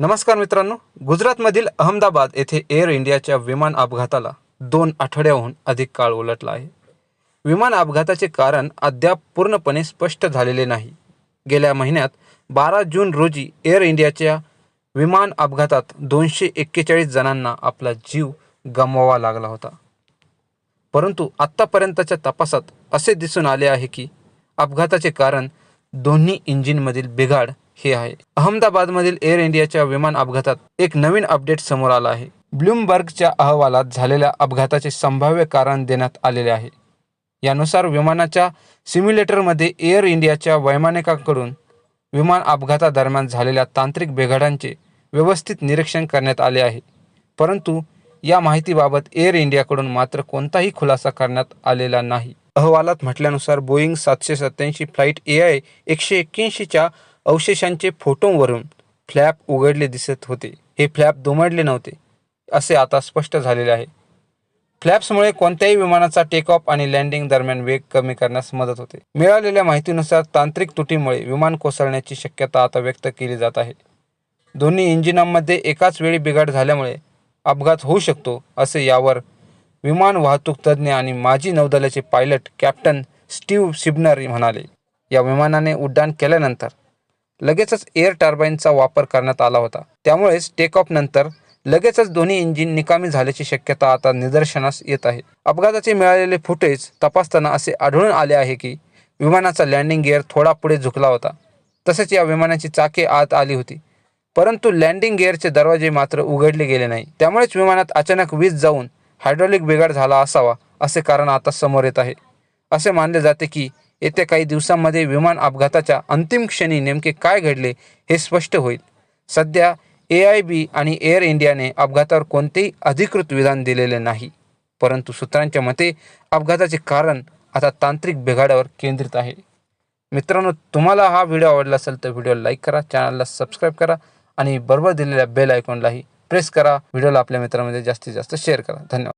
नमस्कार मित्रांनो गुजरातमधील अहमदाबाद येथे एअर इंडियाच्या विमान अपघाताला दोन आठवड्याहून अधिक काळ उलटला आहे. विमान अपघाताचे कारण अद्याप पूर्णपणे स्पष्ट झालेले नाही. गेल्या महिन्यात बारा जून रोजी एअर इंडियाच्या विमान अपघातात दोनशे एक्केचाळीस जणांना आपला जीव गमवावा लागला होता. परंतु आत्तापर्यंतच्या तपासात असे दिसून आले आहे की अपघाताचे कारण दोन्ही इंजिनमधील बिघाड हे आहे. अहमदाबादमधील एअर इंडियाच्या विमान अपघातात एक नवीन अपडेट समोर आला आहे. ब्लूमबर्गच्या अहवालात झालेल्या अपघाताचे संभाव्य कारण देण्यात आलेले आहे. यानुसार विमानाच्या सिम्युलेटरमध्ये एअर इंडियाच्या वैमानिकाकडून विमान अपघातादरम्यान झालेल्या तांत्रिक बिघाडांचे व्यवस्थित निरीक्षण करण्यात आले आहे. परंतु या माहितीबाबत एअर इंडियाकडून मात्र कोणताही खुलासा करण्यात आलेला नाही. अहवालात म्हटल्यानुसार बोईंग सातशे सत्याऐंशी फ्लाईट ए आय एकशे एक्क्याऐंशीच्या अवशेषांचे फोटोवरून फ्लॅप उघडले दिसत होते. हे फ्लॅप दुमडले नव्हते असे आता स्पष्ट झालेले आहे. फ्लॅप्समुळे कोणत्याही विमानाचा टेक ऑफ आणि लँडिंग दरम्यान वेग कमी करण्यास मदत होते. मिळालेल्या माहितीनुसार तांत्रिक तुटीमुळे विमान कोसळण्याची शक्यता आता व्यक्त केली जात आहे. दोन्ही इंजिनांमध्ये एकाच वेळी बिघाड झाल्यामुळे अपघात होऊ शकतो असे यावर विमान वाहतूक तज्ज्ञ आणि माजी नौदलाचे पायलट कॅप्टन स्टीव्ह सिब्नर म्हणाले. या विमानाने उड्डाण केल्यानंतर लगेचच एअर टर्बाईनचा वापर करण्यात आला होता. त्यामुळेच टेक ऑफ नंतर लगेचच दोन्ही इंजिन निकामी झाल्याची शक्यता आता निदर्शनास येत आहे. अपघाताचे मिळालेले फुटेज तपासताना असे आढळून आले आहे की विमानाचा लँडिंग गिअर थोडा पुढे झुकला होता. तसेच या विमानाची चाके आत आली होती. परंतु लँडिंग गिअरचे दरवाजे मात्र उघडले गेले नाही. त्यामुळेच विमानात अचानक वीज जाऊन हायड्रॉलिक बिघाड झाला असावा असे कारण आता समोर येत आहे. असे मानले जाते की येत्या काही दिवसांमध्ये विमान अपघाताच्या अंतिम क्षणी नेमके काय घडले हे स्पष्ट होईल. सध्या ए आय बी आणि एअर इंडियाने अपघातावर कोणतेही अधिकृत विधान दिलेले नाही. परंतु सूत्रांच्या मते अपघाताचे कारण आता तांत्रिक बिघाडावर केंद्रित आहे. मित्रांनो तुम्हाला हा व्हिडिओ आवडला असेल तर व्हिडिओ लाईक करा चॅनलला सबस्क्राईब करा आणि बरोबर दिलेल्या बेल आयकॉनलाही प्रेस करा. व्हिडिओला आपल्या मित्रांमध्ये जास्तीत जास्त शेअर करा. धन्यवाद.